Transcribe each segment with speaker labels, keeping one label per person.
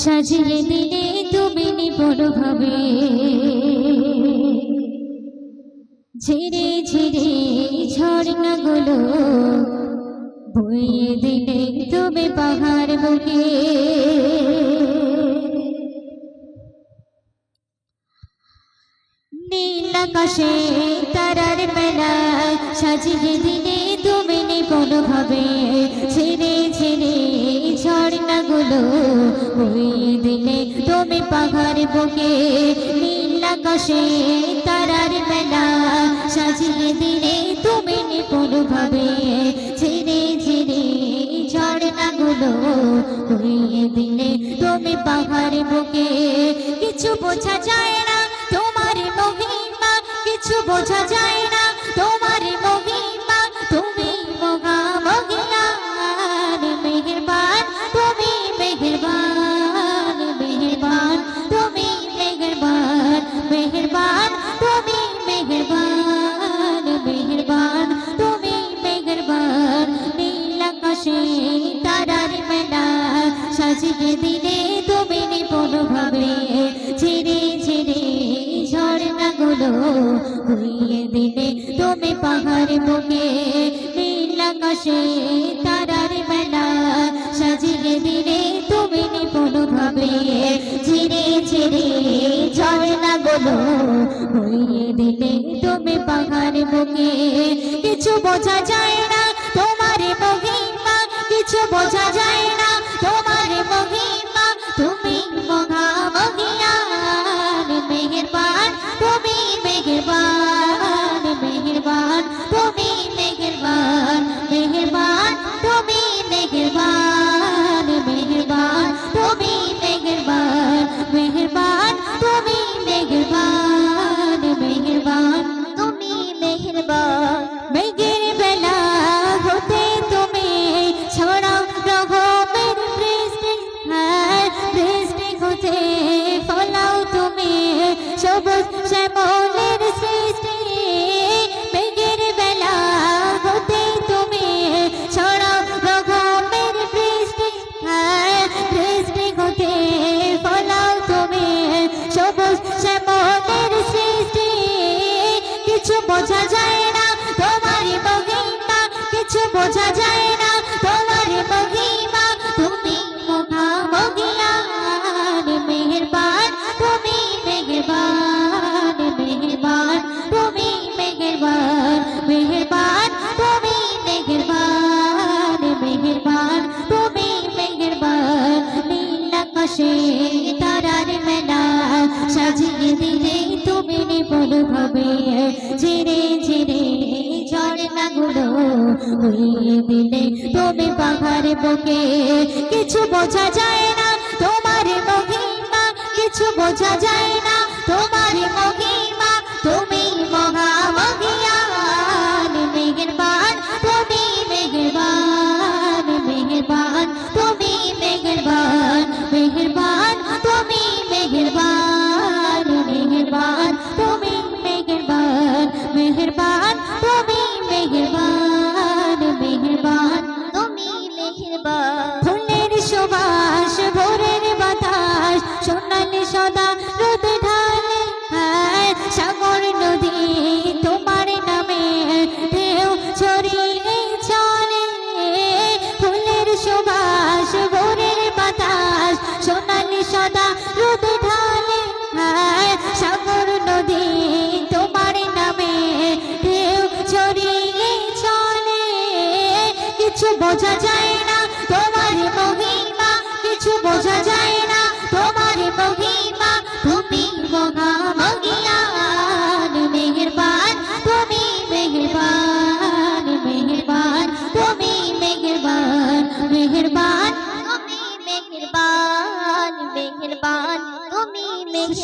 Speaker 1: সাজিয়ে দিলে তুমি নিপুণ ভাবে ঝিরে ঝিরে ঝর্ণা গুলো বইয়ে দিলে তুমি পাহাড় বুকে। নীল আকাশে তারার বেলায় সাজিয়ে দিলে তুমি নিপুণ ভাবে ছেড়ে ছেড়ে ঝর্ণাগুলো বইয়ে দিলে তুমি পাহাড় বুকে নীল আকাশে তারার বেলায় সাজিয়ে দিলে তুমি নিপুণ ভাবে ছেড়ে ছেড়ে ঝর্ণাগুলো বইয়ে দিলে তুমি পাহাড় বুকে কিছু বোঝা যায় না তোমার মহিমা, কিছু বোঝা যায় তারার মেলা। সাজিয়ে দিলে তুমি নিপুণ ভাবে। ঝিরে ঝিরে ঝর্ণাগুলো হইয়ে দিলে তুমি পাহাড় বুকে। নীল আকাশে তারার মেলা। সাজিয়ে দিলে তুমি নিপুণ ভাবে। ঝিরে ঝিরে ঝর্ণাগুলো হইয়ে দিলে তুমি পাহাড় বুকে। কিছু বোঝা যায় বোঝা যায় কিছু বোঝা যায় না তোমার মহিমা কিছু বোঝা যায় না তোমার মহিমা তুমি মহা মহিয়ান মেহেরবান, তুমি মেহেরবান মেহেরবান, তুমি মেহেরবান মেহেরবান, তুমি মেহেরবান মেহেরবান, তুমি মেহেরবান। নীল আকাশে সাজিয়ে দিলে তুমি নিপুণ হবে। ঝিরে ঝিরে ঝর্ণাগুলো দিলে তুমি পাহাড় বুকে। কিছু বোঝা যায় না তোমার মহিমা, কিছু বোঝা যায় না তোমার মহিমা। তুমি মহা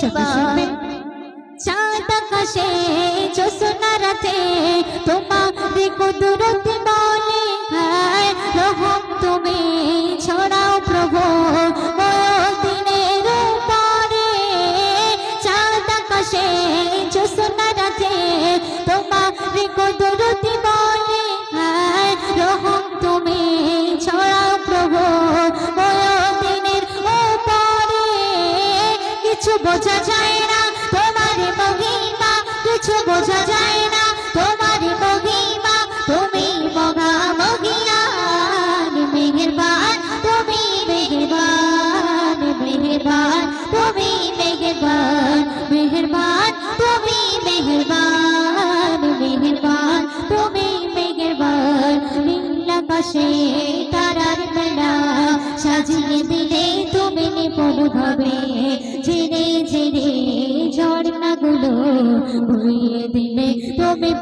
Speaker 1: মেহেরবান চাঁদ আকাশে জোসনা রাতে তোমার কুদরত বলে হ্যাঁ রহম তুমি ছড়াও প্রভু। দিনের পরে চাঁদ আকাশে রাতে তোমার কুদরত বোঝা যায় না তোমার মহিমা। কিছু বোঝা যায় না তোমার মহিমা। তুমি মগা মগিয়ান মেহেরবান। তুমি মেহেরবান মেহেরবান। তুমি মেহেরবান মেহেরবান। তুমি মেহেরবান মেহেরবান। তুমি মেহেরবান। নীল আকাশে তারার মেলা সাজিয়ে দিলে তুমি নিপুণ ভাবে দিলে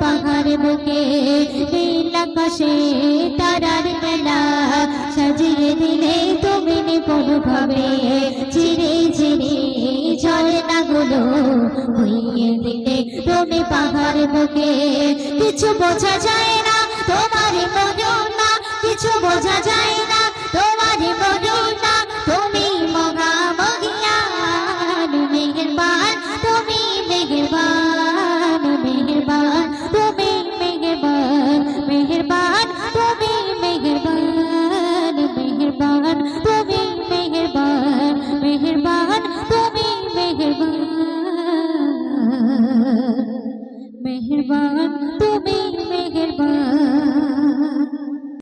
Speaker 1: পাহাড় বুকে নীল আকাশে তারার মেলা সাজিয়ে দিলে নিপুণ ভাবে ঝিরে ঝিরে ঝর্ণাগুলো বইয়ে দিলে তুমি পাহাড় বুকে। কিছু বোঝা যায় না তোমার কিছু বোঝা যায় না